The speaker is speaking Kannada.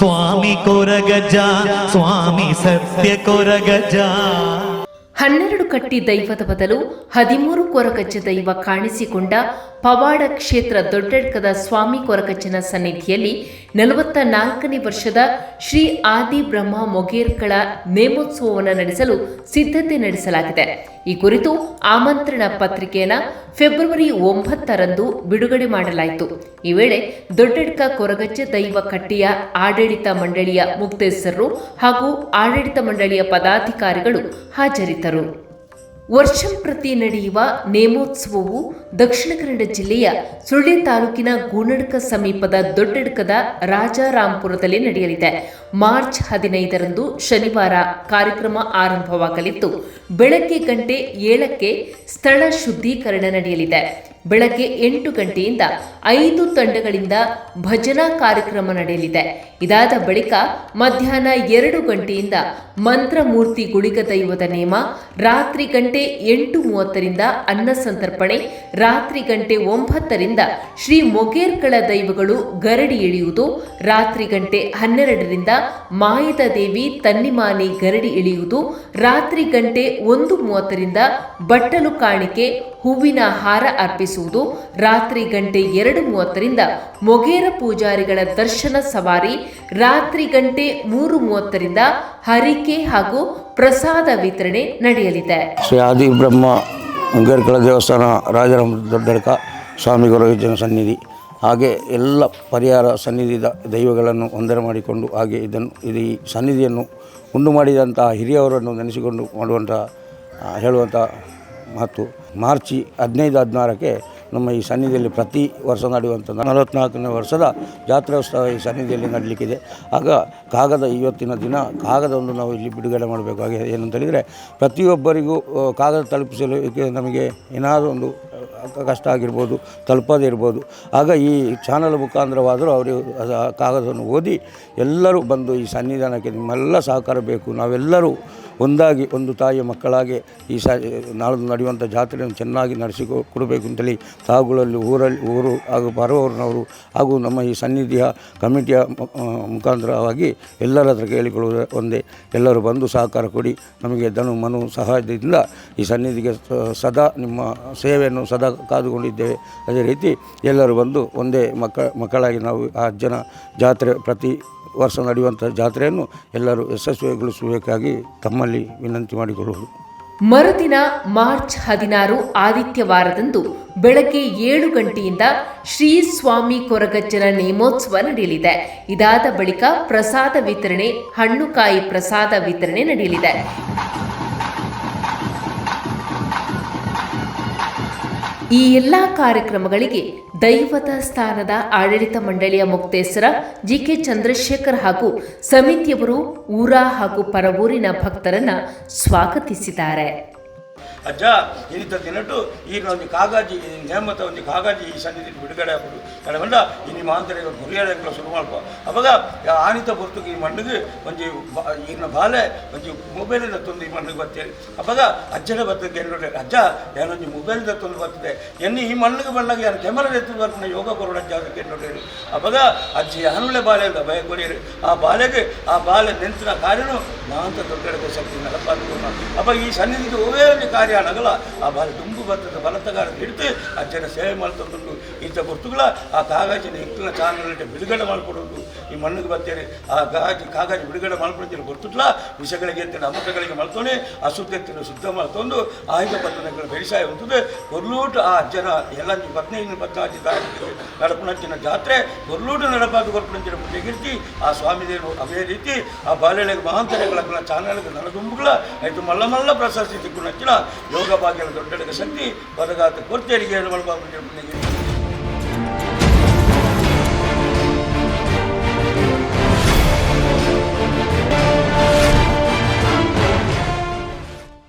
ಸ್ವಾಮಿ ಕೊರಗಜ, ಸ್ವಾಮಿ ಸತ್ಯ ಕೊರಗಜ. ಹನ್ನೆರಡು ಕಟ್ಟಿ ದೈವದ ಬದಲು ಹದಿಮೂರು ಕೊರಗಜ್ಜ ದೈವ ಕಾಣಿಸಿಕೊಂಡ ಪವಾಡ ಕ್ಷೇತ್ರ ದೊಡ್ಡಡ್ಕದ ಸ್ವಾಮಿ ಕೊರಗಜ್ಜನ ಸನ್ನಿಧಿಯಲ್ಲಿ ನಲವತ್ತ ನಾಲ್ಕನೇ ವರ್ಷದ ಶ್ರೀ ಆದಿ ಬ್ರಹ್ಮ ಮೊಗೇರ್ಕಳ ನೇಮೋತ್ಸವವನ್ನು ನಡೆಸಲು ಸಿದ್ಧತೆ ನಡೆಸಲಾಗಿದೆ. ಈ ಕುರಿತು ಆಮಂತ್ರಣ ಪತ್ರಿಕೆಯನ್ನು ಫೆಬ್ರವರಿ ಒಂಬತ್ತರಂದು ಬಿಡುಗಡೆ ಮಾಡಲಾಯಿತು. ಈ ವೇಳೆ ದೊಡ್ಡಡ್ಕ ಕೊರಗಜ್ಜ ದೈವ ಕಟ್ಟಿಯ ಆಡಳಿತ ಮಂಡಳಿಯ ಮುಕ್ತೇಸರು ಹಾಗೂ ಆಡಳಿತ ಮಂಡಳಿಯ ಪದಾಧಿಕಾರಿಗಳು ಹಾಜರಿದ್ದರು. ವರ್ಷಂಪ್ರತಿ ನಡೆಯುವ ನೇಮೋತ್ಸವವು ದಕ್ಷಿಣ ಕನ್ನಡ ಜಿಲ್ಲೆಯ ಸುಳ್ಯ ತಾಲೂಕಿನ ಗೂನಡ್ಕ ಸಮೀಪದ ದೊಡ್ಡಡ್ಕದ ರಾಜಾರಾಂಪುರದಲ್ಲಿ ನಡೆಯಲಿದೆ. ಮಾರ್ಚ್ ಹದಿನೈದರಂದು ಶನಿವಾರ ಕಾರ್ಯಕ್ರಮ ಆರಂಭವಾಗಲಿದ್ದು, ಬೆಳಗ್ಗೆ ಗಂಟೆ ಏಳಕ್ಕೆ ಸ್ಥಳ ಶುದ್ಧೀಕರಣ ನಡೆಯಲಿದೆ. ಬೆಳಗ್ಗೆ ಎಂಟು ಗಂಟೆಯಿಂದ ಐದು ತಂಡಗಳಿಂದ ಭಜನಾ ಕಾರ್ಯಕ್ರಮ ನಡೆಯಲಿದೆ. ಇದಾದ ಬಳಿಕ ಮಧ್ಯಾಹ್ನ ಎರಡು ಗಂಟೆಯಿಂದ ಮಂತ್ರಮೂರ್ತಿ ಗುಳಿಗ ದೈವದ ನೇಮ, ರಾತ್ರಿ ಗಂಟೆ ಎಂಟು ಮೂವತ್ತರಿಂದ ಅನ್ನ ಸಂತರ್ಪಣೆ, ರಾತ್ರಿ ಗಂಟೆ ಒಂಬತ್ತರಿಂದ ಶ್ರೀ ಮೊಗೇರ್ಕಳ ದೈವಗಳು ಗರಡಿ ಇಳಿಯುವುದು ರಾತ್ರಿ ಗಂಟೆ ಹನ್ನೆರಡರಿಂದ ಮಾಯದ ದೇವಿ ತನ್ನಿಮಾನಿ ಗರಡಿ ಇಳಿಯುವುದು ರಾತ್ರಿ ಗಂಟೆ ಒಂದು ಮೂವತ್ತರಿಂದ ಬಟ್ಟಲು ಕಾಣಿಕೆ, ಹೂವಿನ ಹಾರ ಅರ್ಪಿಸುವುದು. ರಾತ್ರಿ ಗಂಟೆ ಎರಡು ಮೂವತ್ತರಿಂದ ಮೊಗೇರ ಪೂಜಾರಿಗಳ ದರ್ಶನ ಸವಾರಿ ರಾತ್ರಿ ಗಂಟೆ ಮೂರು ಮೂವತ್ತರಿಂದ ಹರಿಕೆ ಹಾಗೂ ಪ್ರಸಾದ ವಿತರಣೆ ನಡೆಯಲಿದೆ. ಶ್ರೀ ಆದಿ ಬ್ರಹ್ಮ ಮುಂಗೇರ್ಕಳ ದೇವಸ್ಥಾನ ರಾಜರಾಮ ದೊಡ್ಡಡ್ಕ ಸ್ವಾಮಿ ಗೌರವಜನ ಸನ್ನಿಧಿ. ಹಾಗೆ ಎಲ್ಲ ಪರಿಹಾರ ಸನ್ನಿಧಿ ದೈವಗಳನ್ನು ಒಂದರ ಮಾಡಿಕೊಂಡು ಹಾಗೆ ಇದನ್ನು, ಇದು ಈ ಸನ್ನಿಧಿಯನ್ನು ಉಂಡು ಮಾಡಿದಂತಹ ಹಿರಿಯವರನ್ನು ನೆನೆಸಿಕೊಂಡು ಮಾಡುವಂಥ ಹೇಳುವಂಥ ಮಾತು ಮಾರ್ಚಿ ಹದಿನೈದು ಹದಿನಾರಕ್ಕೆ ನಮ್ಮ ಈ ಸನ್ನಿಧಿಯಲ್ಲಿ ಪ್ರತಿ ವರ್ಷ ನಡೆಯುವಂಥ ನಲವತ್ನಾಲ್ಕನೇ ವರ್ಷದ ಜಾತ್ರೋತ್ಸವ ಈ ಸನ್ನಿಧಿಯಲ್ಲಿ ನಡಲಿಕ್ಕಿದೆ. ಆಗ ಕಾಗದ ಇವತ್ತಿನ ದಿನ ಕಾಗದವನ್ನು ನಾವು ಇಲ್ಲಿ ಬಿಡುಗಡೆ ಮಾಡಬೇಕಾಗಿದೆ ಏನಂತ ಹೇಳಿದರೆ ಪ್ರತಿಯೊಬ್ಬರಿಗೂ ಕಾಗದ ತಲುಪಿಸಲು ನಮಗೆ ಏನಾದರೂ ಒಂದು ಕಷ್ಟ ಆಗಿರ್ಬೋದು, ತಲುಪದೇ ಇರ್ಬೋದು. ಆಗ ಈ ಚಾನಲ್ ಮುಖಾಂತರವಾದರೂ ಅವರು ಕಾಗದವನ್ನು ಓದಿ ಎಲ್ಲರೂ ಬಂದು ಈ ಸನ್ನಿಧಾನಕ್ಕೆ ನಿಮ್ಮೆಲ್ಲ ಸಹಕಾರ ಬೇಕು. ನಾವೆಲ್ಲರೂ ಒಂದಾಗಿ ಒಂದು ತಾಯಿಯ ಮಕ್ಕಳಾಗಿ ಈ ಸ ನಾಳೆ ನಡೆಯುವಂಥ ಜಾತ್ರೆಯನ್ನು ಚೆನ್ನಾಗಿ ನಡೆಸಿಕೊ ಕೊಡಬೇಕು ಅಂತೇಳಿ ತಾವುಗಳಲ್ಲಿ ಊರಲ್ಲಿ ಊರು ಹಾಗೂ ಬರುವವರನವರು ಹಾಗೂ ನಮ್ಮ ಈ ಸನ್ನಿಧಿಯ ಕಮಿಟಿಯ ಮುಖಾಂತರವಾಗಿ ಎಲ್ಲರ ಹತ್ರ ಕೇಳಿಕೊಳ್ಳುವುದು ಒಂದೇ ಎಲ್ಲರೂ ಬಂದು ಸಹಕಾರ ಕೊಡಿ. ನಮಗೆ ಧನು, ಮನು ಸಹಾಯದಿಂದ ಈ ಸನ್ನಿಧಿಗೆ ಸದಾ ನಿಮ್ಮ ಸೇವೆಯನ್ನು ಸದಾ ಕಾದುಕೊಂಡಿದ್ದೇವೆ. ಅದೇ ರೀತಿ ಎಲ್ಲರೂ ಬಂದು ಒಂದೇ ಮಕ್ಕ, ಮಕ್ಕಳಾಗಿ ನಾವು ಆ ಅಜ್ಜನ ಜಾತ್ರೆ ಪ್ರತಿ ವರ್ಷ ನಡೆಯುವಂಥ ಜಾತ್ರೆಯನ್ನು ಎಲ್ಲರೂ ಯಶಸ್ವಿಗೊಳಿಸಬೇಕಾಗಿ ತಮ್ಮಲ್ಲಿ ವಿನಂತಿ ಮಾಡಿಕೊಳ್ಳುವುದು. ಮರುದಿನ ಮಾರ್ಚ್ ಹದಿನಾರು ಆದಿತ್ಯವಾರದಂದು ಬೆಳಗ್ಗೆ ಏಳು ಗಂಟೆಯಿಂದ ಶ್ರೀ ಸ್ವಾಮಿ ಕೊರಗಜ್ಜನ ನೇಮೋತ್ಸವ ನಡೆಯಲಿದೆ. ಇದಾದ ಬಳಿಕ ಪ್ರಸಾದ ವಿತರಣೆ ಹಣ್ಣುಕಾಯಿ ಪ್ರಸಾದ ವಿತರಣೆ ನಡೆಯಲಿದೆ. ಈ ಎಲ್ಲ ಕಾರ್ಯಕ್ರಮಗಳಿಗೆ ದೈವದ ಸ್ಥಾನದ ಆಡಳಿತ ಮಂಡಳಿಯ ಮುಕ್ತೇಸರ ಜಿಕೆ ಚಂದ್ರಶೇಖರ್ ಹಾಗೂ ಸಮಿತಿಯವರು ಊರ ಹಾಗೂ ಪರವೂರಿನ ಭಕ್ತರನ್ನ ಸ್ವಾಗತಿಸಿದ್ದಾರೆ. ಅಜ್ಜ ಇಂಥ ದಿನಟ್ಟು ಈಗ ಒಂದು ಕಾಗಾಜಿ ನೇಮತ ಒಂದು ಕಾಗಾಜಿ ಈ ಸನ್ನಿಧಿ ಬಿಡುಗಡೆ ಆಗ್ಬೋದು. ಕಡಮಂಡ ಈ ನಿಮ್ಮ ಆಂತರಿಕ ಗುರಿಯಾಡಂಗಳ ಶುರು ಮಾಡ್ಕೊ. ಅವಾಗ ಆನಿತ ಹೊರತು ಈ ಮಣ್ಣಿಗೆ ಒಂದು ಈಗಿನ ಬಾಲೆ, ಒಂದು ಮೊಬೈಲಿಂದ ತಂದು ಈ ಮಣ್ಣಿಗೆ ಬರ್ತೇವೆ ಅವಾಗ ಅಜ್ಜನೇ ಬರ್ತದೆ ನೋಡಿ ಅಜ್ಜ ಏನೊಂದು ಮೊಬೈಲಿಂದ ತಂದು ಬರ್ತದೆ. ಎನ್ನು ಈ ಮಣ್ಣಿಗೆ ಬಂದಾಗ ಯಾರು ಕ್ಯಾಮರಾ ಎತ್ತು ಬರ್ತಾನೆ ಯೋಗ ಕೊರೋಡ ಅಜ್ಜ ಅದಕ್ಕೆ ನೋಡಿ ಅವಾಗ ಅಜ್ಜಿ ಹನುಳೆ ಬಾಲೆ ಅಂತ ಭಯ ಕೊಡಿರಿ. ಆ ಬಾಲೆಗೆ, ಆ ಬಾಲೆ ನಿಂತಿನ ಕಾರ್ಯನು ನಾಂತ ದೊಡ್ಡ ಶಕ್ತಿ ನೆನಪಾದ ಅವಾಗ ಈ ಸನ್ನಿಧಿಗೆ ಹೋಗೇ ಒಂದು ಕಾರ್ಯ ನಗಲ ಆ ಬಾಲೆ ತುಂಬು ಬರ್ತದ ಬಲತಗಾರ ಹಿಡಿದು ಅಜ್ಜನ ಸೇವೆ ಮಾಡ್ತಂದು ಇಂಥ ಗುರ್ತುಗಳ ಆ ಕಾಗಜಿನ ಇಕ್ಕಿನ ಚಾನಲ್ ಬಿಡುಗಡೆ ಮಾಡಿಕೊಡೋದು ಈ ಮಣ್ಣಿಗೆ ಬರ್ತೇನೆ ಆ ಕಾಗಜಿ ಕಾಗಜಿ ಬಿಡುಗಡೆ ಮಾಡ್ಕೊಳ್ತೀನಿ ಗೊತ್ತಿಲ್ಲ ವಿಷಗಳಿಗೆ ಎತ್ತಿನ ಅಮೃತಗಳಿಗೆ ಮಲ್ತೋನೆ ಅಶುದ್ಧತೆಯನ್ನು ಶುದ್ಧ ಮಾಡ್ಕೊಂಡು ಆಯುಧ ಪತನಗಳ ಬೆಳೆಸಾಯ ಹೊಂದಿದೆ. ಕೊರ್ಲೂಟು ಆ ಅಜ್ಜನ ಎಲ್ಲ ಪದ್ನಾಲ್ಕು ತಾರೀಕಿಗೆ ನಡಪುಣಂಚಿನ ಜಾತ್ರೆ ಕೊರ್ಲೂಟು ನಡಪಾದು ಕೊರ್ಪುಣಂಚಿನ ಪುಣ್ಯಕೀರ್ತಿ ಆ ಸ್ವಾಮಿದೇವರು ಅದೇ ರೀತಿ, ಆ ಬಾಲೆಳೆಗೆ ಮಹಾಂತರಗಳ ಚಾನಲ್ಗೆ ನನಗುಂಬುಗಳ ಆಯಿತು ಮಲ್ಲ ಮಲ್ಲ ಪ್ರಶಸ್ತಿ ತಿಕ್ಕುಣಂಚಿನ ಯೋಗ ಭಾಗ್ಯದ ದೊಡ್ಡ ಶಕ್ತಿ ಬರಗಾತ ಕೊರ್ತೇರಿಗೆ